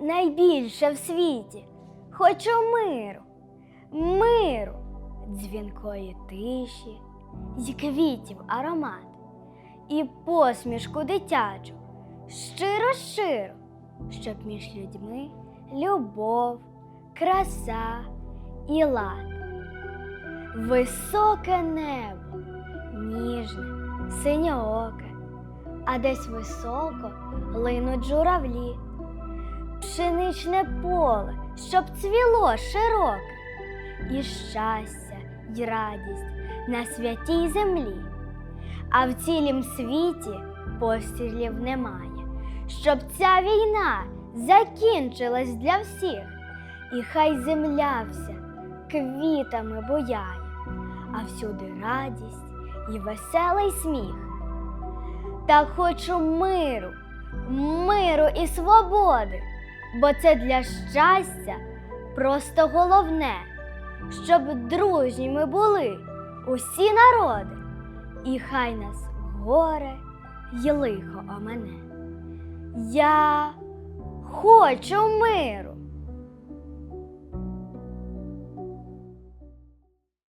найбільше в світі. Хочу миру, миру, дзвінкої тиші, й квітів аромат, і посмішку дитячу, щиро щиро, щоб між людьми любов, краса і лад. Високе небо, ніжне, синьооке, а десь високо линуть журавлі, пшеничне поле, щоб цвіло широке, і щастя, й радість на святій землі. А в цілім світі пострілів немає, щоб ця війна закінчилась для всіх, і хай земля вся квітами буяє, а всюди радість і веселий сміх. Та хочу миру, миру і свободи, бо це для щастя просто головне, щоб дружніми були усі народи, і хай нас горе й лихо омене. Я хочу миру.